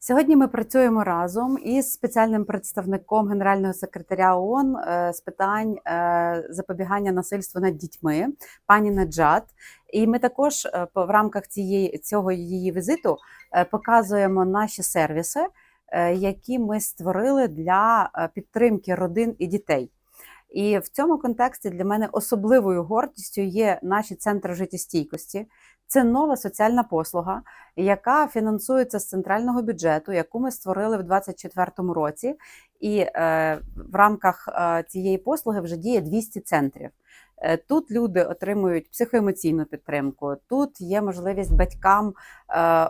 Сьогодні ми працюємо разом із спеціальним представником Генерального секретаря ООН е, з питань е, запобігання насильству над дітьми, пані Наджат. І ми також е, в рамках цієї цього її візиту показуємо наші сервіси, які ми створили для підтримки родин і дітей. І в цьому контексті для мене особливою гордістю є наші центри життєстійкості. Це нова соціальна послуга, яка фінансується з центрального бюджету, яку ми створили в 2024 році. І е, в рамках е, цієї послуги вже діє 200 центрів. Е, Тут люди отримують психоемоційну підтримку. Тут є можливість батькам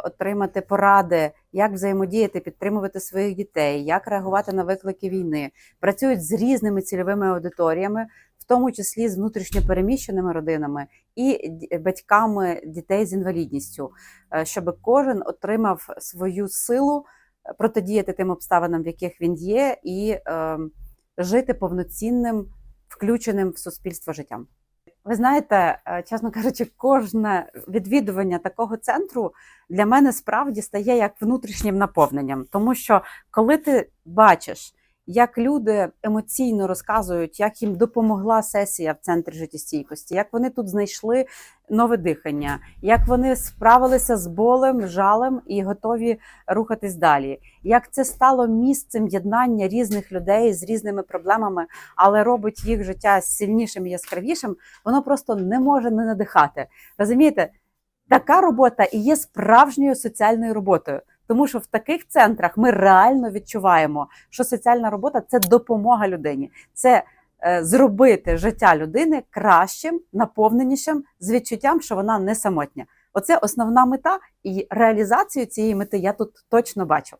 отримати поради, як взаємодіяти, підтримувати своїх дітей, як реагувати на виклики війни. Працюють з різними цільовими аудиторіями, в тому числі з внутрішньопереміщеними родинами і батьками дітей з інвалідністю, щоб кожен отримав свою силу протидіяти тим обставинам, в яких він є, і е, жити повноцінним, включеним в суспільство життям. Ви знаєте, е, чесно кажучи, кожне відвідування такого центру для мене справді стає як внутрішнім наповненням, тому що коли ти бачиш, як люди емоційно розказують, як їм допомогла сесія в центрі життєстійкості, як вони тут знайшли нове дихання, як вони справилися з болем, жалем і готові рухатись далі. Як це стало місцем єднання різних людей з різними проблемами, але робить їх життя сильнішим і яскравішим, воно просто не може не надихати. Розумієте, така робота і є справжньою соціальною роботою. Тому що в таких центрах ми реально відчуваємо, що соціальна робота це допомога людині, це е, зробити життя людини кращим, наповненішим, з відчуттям, що вона не самотня. Оце основна мета, і реалізацію цієї мети я тут точно бачу.